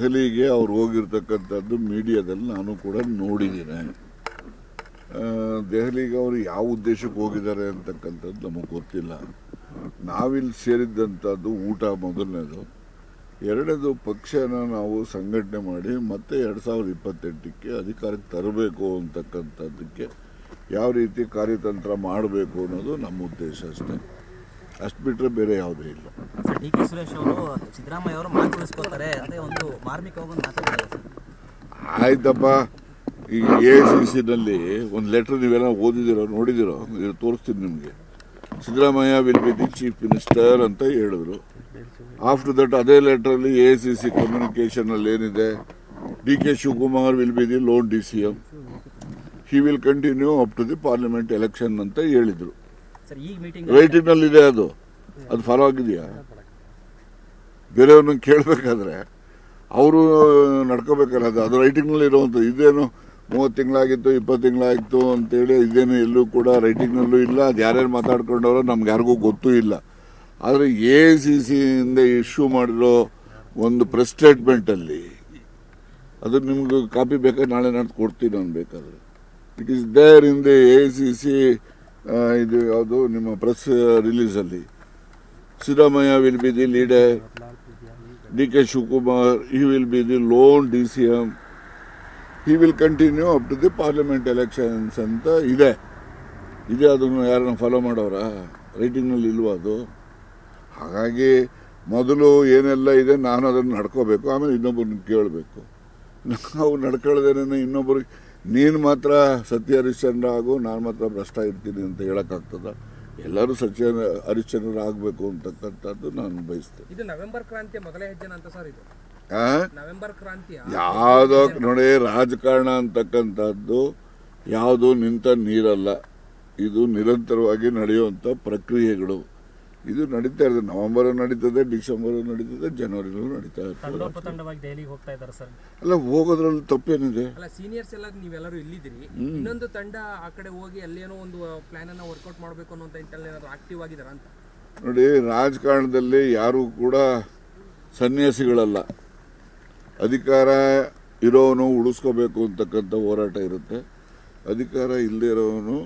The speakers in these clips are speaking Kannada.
ದೆಹಲಿಗೆ ಅವ್ರು ಹೋಗಿರ್ತಕ್ಕಂಥದ್ದು ಮೀಡಿಯಾದಲ್ಲಿ ನಾನು ಕೂಡ ನೋಡಿದ್ದೀನಿ. ದೆಹಲಿಗೆ ಅವರು ಯಾವ ಉದ್ದೇಶಕ್ಕೆ ಹೋಗಿದ್ದಾರೆ ಅಂತಕ್ಕಂಥದ್ದು ನಮಗೆ ಗೊತ್ತಿಲ್ಲ. ನಾವಿಲ್ಲಿ ಸೇರಿದ್ದಂಥದ್ದು ಊಟ ಮೊದಲನೇದು. ಎರಡನೇದು ಪಕ್ಷನ ನಾವು ಸಂಘಟನೆ ಮಾಡಿ ಮತ್ತೆ ಎರಡು ಸಾವಿರದ ಇಪ್ಪತ್ತೆಂಟಕ್ಕೆ ಅಧಿಕಾರಕ್ಕೆ ತರಬೇಕು ಅಂತಕ್ಕಂಥದ್ದಕ್ಕೆ ಯಾವ ರೀತಿ ಕಾರ್ಯತಂತ್ರ ಮಾಡಬೇಕು ಅನ್ನೋದು ನಮ್ಮ ಉದ್ದೇಶ ಅಷ್ಟೇ. ಅಷ್ಟು ಬಿಟ್ಟರೆ ಬೇರೆ ಯಾವುದೂ ಇಲ್ಲ. ಡಿ ಕೆ ಸುರೇಶ್ ಅವರು ಸಿದ್ದರಾಮಯ್ಯ ಅವರು ಮಾತು ಉಳಿಸ್ಕೋತಾರೆ ಅದೇ ಒಂದು ಮಾರ್ಮಿಕವಾಗಿ ಮಾತಾಡಿದ್ದಾರೆ ಆಯ್ತಪ್ಪ ಈ ಎ ಸಿ ಸಿನಲ್ಲಿ ಒಂದು ಲೆಟ್ರ್ ನೀವೆಲ್ಲ ಓದಿದಿರೋ ನೋಡಿದಿರೋ ಇದು ತೋರಿಸ್ತೀನಿ ನಿಮಗೆ. Siddaramaiah will be the chief minister ಅಂತ ಹೇಳಿದ್ರು. ಆಫ್ಟರ್ ದಟ್ ಅದೇ ಲೆಟ್ರಲ್ಲಿ ಎ ಸಿ ಸಿ ಕಮ್ಯುನಿಕೇಷನಲ್ಲಿ ಏನಿದೆ D K Shivakumar will be the lone D C M he will continue up to the parliament election ಅಂತ ಹೇಳಿದ್ರು. ಇದೆ ಅದು. ಅದು ಫಾಲೋ ಆಗಿದೆಯಾ ಬೇರೆಯವ್ರನ್ನ ಕೇಳಬೇಕಾದ್ರೆ ಅವರು ನಡ್ಕೋಬೇಕಲ್ಲ ಅದು. ಅದು ರೈಟಿಂಗ್ನಲ್ಲಿ ಇರುವಂಥದ್ದು ಇದೇನು ಮೂವತ್ತು ತಿಂಗಳಾಗಿತ್ತು, ಇಪ್ಪತ್ತು ತಿಂಗಳಾಗಿತ್ತು ಅಂತೇಳಿ ಇದೇನು ಎಲ್ಲೂ ಕೂಡ ರೈಟಿಂಗ್ನಲ್ಲೂ ಇಲ್ಲ. ಅದು ಯಾರ್ಯಾರು ಮಾತಾಡ್ಕೊಂಡವ್ರು ನಮ್ಗೆ ಯಾರಿಗೂ ಗೊತ್ತೂ ಇಲ್ಲ. ಆದರೆ ಎ ಸಿ ಸಿಯಿಂದ ಇಶ್ಯೂ ಮಾಡಿರೋ ಒಂದು ಪ್ರೆಸ್ ಸ್ಟೇಟ್ಮೆಂಟಲ್ಲಿ ಅದು ನಿಮ್ಗೆ ಕಾಪಿ ಬೇಕಾದ್ರೆ ನಾಳೆ ನಾಡ್ದು ಕೊಡ್ತೀನಿ ನಾನು ಬೇಕಾದ್ರೆ it is there in the A C C ಇದು ಯಾವುದು? ನಿಮ್ಮ press ರಿಲೀಸಲ್ಲಿ Siddaramaiah will be the leader D K Shivakumar he will be the lone D C M he will continue up to the parliament elections ಅಂತ ಇದೆ. ಇದೆ, ಅದನ್ನು ಯಾರನ್ನ ಫಾಲೋ ಮಾಡೋರ? ರೈಟಿಂಗ್ನಲ್ಲಿ ಇಲ್ವಾ ಅದು? ಹಾಗಾಗಿ ಮೊದಲು ಏನೆಲ್ಲ ಇದೆ ನಾನು ಅದನ್ನು ನಡ್ಕೋಬೇಕು, ಆಮೇಲೆ ಇನ್ನೊಬ್ಬರನ್ನ ಕೇಳಬೇಕು. ನಾವು ನಡ್ಕೊಳ್ದೇನೆ ಇನ್ನೊಬ್ಬರು ನೀನು ಮಾತ್ರ ಸತ್ಯ ಹರಿಶ್ಚಂದ್ರ ಆಗು ನಾನು ಮಾತ್ರ ಭ್ರಷ್ಟ ಇರ್ತೀನಿ ಅಂತ ಹೇಳೋಕ್ಕಾಗ್ತದ? ಎಲ್ಲರೂ ಸತ್ಯ ಹರಿಶ್ಚಂದ್ರ ಆಗಬೇಕು ಅಂತಕ್ಕಂಥದ್ದು ನಾನು ಬಯಸ್ತೇನೆ. ಇದು ನವೆಂಬರ್ ಕ್ರಾಂತಿಯ ಮೊದಲೇ ಹೆಜ್ಜೆ ಅಂತ ಸರ್ ಇದು? ನವೆಂಬರ್ ಕ್ರಾಂತಿ ಯಾವುದೋ ನೋಡಿ ರಾಜಕಾರಣ ಅಂತಕ್ಕಂಥದ್ದು ಯಾವುದು ನಿಂತ ನೀರಲ್ಲ. ಇದು ನಿರಂತರವಾಗಿ ನಡೆಯುವಂಥ ಪ್ರಕ್ರಿಯೆಗಳು. ಇದು ನಡೀತಾ ಇರ್ತದೆ ನವೆಂಬರ್ ನಡೀತದೆ ಡಿಸೆಂಬರ್ ನಡೀತದೆ ಜನವರಿನೂ ನಡೀತಾ ಇರ್ತದೆ. ತಂಡೋಪತಂಡವಾಗಿ ದೆಹಲಿಗೆ ಹೋಗ್ತಾ ಇದ್ದಾರೆ ಸರ್? ಅಲ್ಲ ಹೋಗೋದ್ರಲ್ಲಿ ತಪ್ಪೇನಿದೆ. ಅಲ್ಲ ಸೀನಿಯರ್ಸ್ ಎಲ್ಲ ನೀವೆಲ್ಲರೂ ಇಲ್ಲಿದ್ದೀರಿ. ಇನ್ನೊಂದು ತಂಡ ಆ ಕಡೆ ಹೋಗಿ ಅಲ್ಲೇನೋ ಒಂದು ಪ್ಲಾನ್ ಅನ್ನ ವರ್ಕೌಟ್ ಮಾಡಬೇಕು ಅನ್ನೋ ಏನಾದ್ರು ಆಕ್ಟಿವ್ ಆಗಿದಾರ ಅಂತ? ನೋಡಿ ರಾಜಕಾರಣದಲ್ಲಿ ಯಾರು ಕೂಡ ಸನ್ಯಾಸಿಗಳಲ್ಲ. ಅಧಿಕಾರ ಇರೋವನು ಉಳಿಸ್ಕೋಬೇಕು ಅಂತಕ್ಕಂಥ ಹೋರಾಟ ಇರುತ್ತೆ. ಅಧಿಕಾರ ಇಲ್ಲದೆ ಇರೋವನು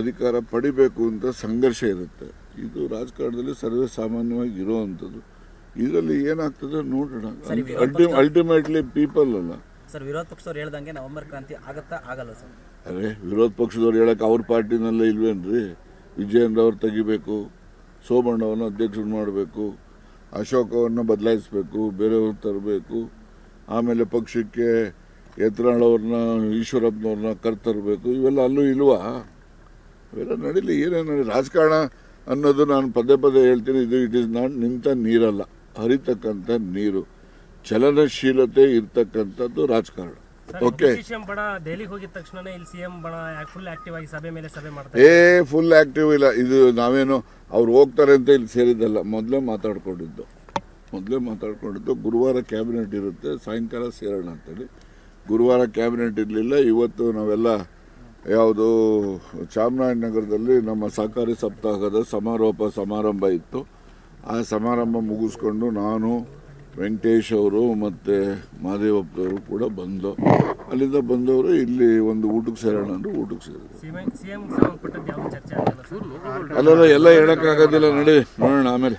ಅಧಿಕಾರ ಪಡಿಬೇಕು ಅಂತ ಸಂಘರ್ಷ ಇರುತ್ತೆ. ಇದು ರಾಜಕಾರಣದಲ್ಲಿ ಸರ್ವೇ ಸಾಮಾನ್ಯವಾಗಿ ಇರುವಂಥದ್ದು. ಇದರಲ್ಲಿ ಏನಾಗ್ತದೆ ನೋಡೋಣ. ಅಲ್ಟಿ ಅಲ್ಟಿಮೇಟ್ಲಿ ಪೀಪಲ್ ಅಲ್ಲ. ಸರ್ ವಿರೋಧ ಪಕ್ಷದವ್ರು ಹೇಳ್ದಂಗೆ ನವೆಂಬರ್ ಕ್ರಾಂತಿ ಆಗತ್ತಾ ಆಗಲ್ಲ ಸರ್? ಅರೆ ವಿರೋಧ ಪಕ್ಷದವ್ರು ಹೇಳಕ್ಕೆ ಅವ್ರ ಪಾರ್ಟಿನಲ್ಲೇ ಇಲ್ವೇನ್ರಿ? ವಿಜಯೇಂದ್ರ ಅವ್ರು ತೆಗಿಬೇಕು ಸೋಮಣ್ಣವನ್ನು ಅಧ್ಯಕ್ಷರು ಮಾಡಬೇಕು ಅಶೋಕವನ್ನು ಬದಲಾಯಿಸಬೇಕು ಬೇರೆಯವ್ರು ತರಬೇಕು ಆಮೇಲೆ ಪಕ್ಷಕ್ಕೆ ಯತ್ನಾಳವ್ರನ್ನ ಈಶ್ವರಪ್ಪನವ್ರನ್ನ ಕರ್ತರಬೇಕು ಇವೆಲ್ಲ ಅಲ್ಲೂ ಇಲ್ವಾ? ಇವೆಲ್ಲ ನಡೀಲಿ ಏನೇನು ರಾಜಕಾರಣ ಅನ್ನೋದು ನಾನು ಪದೇ ಪದೇ ಹೇಳ್ತೀನಿ ಇದು ಇಟ್ ಈಸ್ ನಾಟ್ ನಿಂತ ನೀರಲ್ಲ. ಹರಿತಕ್ಕಂಥ ನೀರು. ಚಲನಶೀಲತೆ ಇರ್ತಕ್ಕಂಥದ್ದು ರಾಜಕಾರಣ. ಓಕೆ ಏ ಫುಲ್ ಆಕ್ಟಿವ್ ಇಲ್ಲ. ಇದು ನಾವೇನು ಅವ್ರು ಹೋಗ್ತಾರೆ ಅಂತ ಇಲ್ಲಿ ಸೇರಿದ್ದಲ್ಲ. ಮೊದಲೇ ಮಾತಾಡ್ಕೊಂಡಿದ್ದು. ಮೊದಲೇ ಮಾತಾಡ್ಕೊಂಡಿದ್ದು ಗುರುವಾರ ಕ್ಯಾಬಿನೆಟ್ ಇರುತ್ತೆ ಸಾಯಂಕಾಲ ಸೇರೋಣ ಅಂತೇಳಿ. ಗುರುವಾರ ಕ್ಯಾಬಿನೆಟ್ ಇರಲಿಲ್ಲ. ಇವತ್ತು ನಾವೆಲ್ಲ ಯಾವುದು ಚಾಮರಾಜನಗರದಲ್ಲಿ ನಮ್ಮ ಸಹಕಾರಿ ಸಪ್ತಾಹದ ಸಮಾರೋಪ ಸಮಾರಂಭ ಇತ್ತು. ಆ ಸಮಾರಂಭ ಮುಗಿಸ್ಕೊಂಡು ನಾನು ವೆಂಕಟೇಶ್ ಅವರು ಮತ್ತು ಮಹದೇವಪ್ಪನವರು ಕೂಡ ಬಂದು ಅಲ್ಲಿಂದ ಬಂದವರು ಇಲ್ಲಿ ಒಂದು ಊಟಕ್ಕೆ ಸೇರೋಣ ಅಂದ್ರೆ ಊಟಕ್ಕೆ ಸೇರಿದ್ರು. ಅಲ್ಲೆಲ್ಲ ಎಲ್ಲ ಹೇಳೋಕ್ಕಾಗೋದಿಲ್ಲ ನಡಿ ನೋಡೋಣ ಆಮೇಲೆ.